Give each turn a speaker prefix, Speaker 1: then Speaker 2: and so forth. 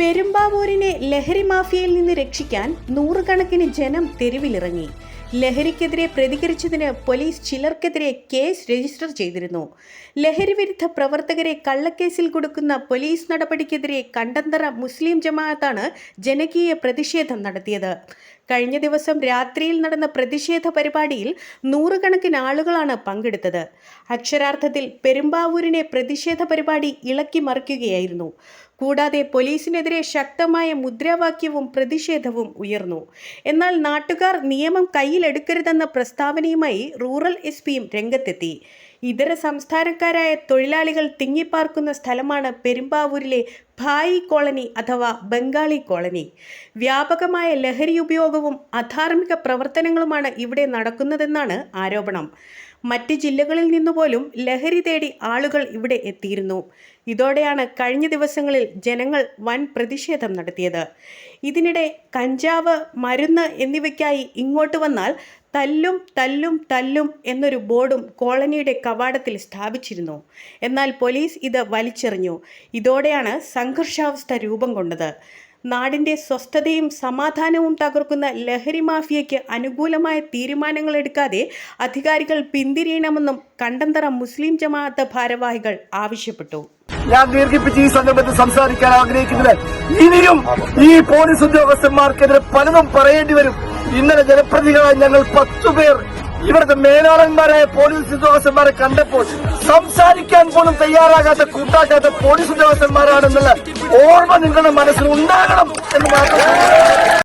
Speaker 1: പെരുമ്പാവൂരിനെ ലഹരി മാഫിയയിൽ നിന്ന് രക്ഷിക്കാൻ നൂറുകണക്കിന് ജനം തെരുവിലിറങ്ങി. ലഹരിക്കെതിരെ പ്രതികരിച്ചതിന് പോലീസ് ചിലർക്കെതിരെ കേസ് രജിസ്റ്റർ ചെയ്തിരുന്നു. ലഹരി വിരുദ്ധ പ്രവർത്തകരെ കള്ളക്കേസിൽ കൊടുക്കുന്ന പോലീസ് നടപടിക്കെതിരെ കണ്ടന്തറ മുസ്ലിം ജമാഅത്താണ് ജനകീയ പ്രതിഷേധം നടത്തിയത്. കഴിഞ്ഞ ദിവസം രാത്രിയിൽ നടന്ന പ്രതിഷേധ പരിപാടിയിൽ നൂറുകണക്കിന് ആളുകളാണ് പങ്കെടുത്തത്. അക്ഷരാർത്ഥത്തിൽ പെരുമ്പാവൂരിനെ പ്രതിഷേധ പരിപാടി ഇളക്കി മറിക്കുകയായിരുന്നു. കൂടാതെ പോലീസിനെതിരെ ശക്തമായ മുദ്രാവാക്യവും പ്രതിഷേധവും ഉയർന്നു. എന്നാൽ നാട്ടുകാർ നിയമം കയ്യിലെടുക്കരുതെന്ന പ്രസ്താവനയുമായി റൂറൽ എസ് പിയും രംഗത്തെത്തി. ഇതര സംസ്ഥാനക്കാരായ തൊഴിലാളികൾ തിങ്ങിപ്പാർക്കുന്ന സ്ഥലമാണ് പെരുമ്പാവൂരിലെ ഭായി കോളനി അഥവാ ബംഗാളി കോളനി. വ്യാപകമായ ലഹരി ഉപയോഗവും അധാർമിക പ്രവർത്തനങ്ങളുമാണ് ഇവിടെ നടക്കുന്നതെന്നാണ് ആരോപണം. മറ്റ് ജില്ലകളിൽ നിന്നുപോലും ലഹരി തേടി ആളുകൾ ഇവിടെ എത്തിയിരുന്നു. ഇതോടെയാണ് കഴിഞ്ഞ ദിവസങ്ങളിൽ ജനങ്ങൾ വൻ പ്രതിഷേധം നടത്തിയത്. ഇതിനിടെ കഞ്ചാവ് മരുന്ന് എന്നിവയ്ക്കായി ഇങ്ങോട്ട് വന്നാൽ തല്ലും തല്ലും തല്ലും എന്നൊരു ബോർഡും കോളനിയുടെ കവാടത്തിൽ സ്ഥാപിച്ചിരുന്നു. എന്നാൽ പോലീസ് ഇത് വലിച്ചെറിഞ്ഞു. ഇതോടെയാണ് സംഘർഷാവസ്ഥ രൂപം കൊണ്ടത്. നാടിന്റെ സ്വസ്ഥതയും സമാധാനവും തകർക്കുന്ന ലഹരി മാഫിയയ്ക്ക് അനുകൂലമായ തീരുമാനങ്ങൾ എടുക്കാതെ അധികാരികൾ പിന്തിരിയണമെന്നും കണ്ടന്തറ മുസ്ലിം ജമാഅത്ത് ഭാരവാഹികൾ ആവശ്യപ്പെട്ടു.
Speaker 2: ഞാൻ ദീർഘിപ്പിച്ച് ഈ സന്ദർഭത്തിൽ സംസാരിക്കാൻ ആഗ്രഹിക്കുന്നത് ഇനിയും ഈ പോലീസ് ഉദ്യോഗസ്ഥന്മാർക്കെതിരെ പലതും പറയേണ്ടി വരും. ഇന്നലെ ജനപ്രതികളായി ഞങ്ങൾ പത്തുപേർ ഇവിടുത്തെ മേലാളന്മാരായ പോലീസ് ഉദ്യോഗസ്ഥന്മാരെ കണ്ടപ്പോൾ സംസാരിക്കാൻ പോലും തയ്യാറാകാത്ത കൂട്ടാക്കാത്ത പോലീസ് ഉദ്യോഗസ്ഥന്മാരാണെന്നുള്ള ഓർമ്മ നിങ്ങളുടെ മനസ്സിൽ ഉണ്ടാകണം എന്ന് മാത്രം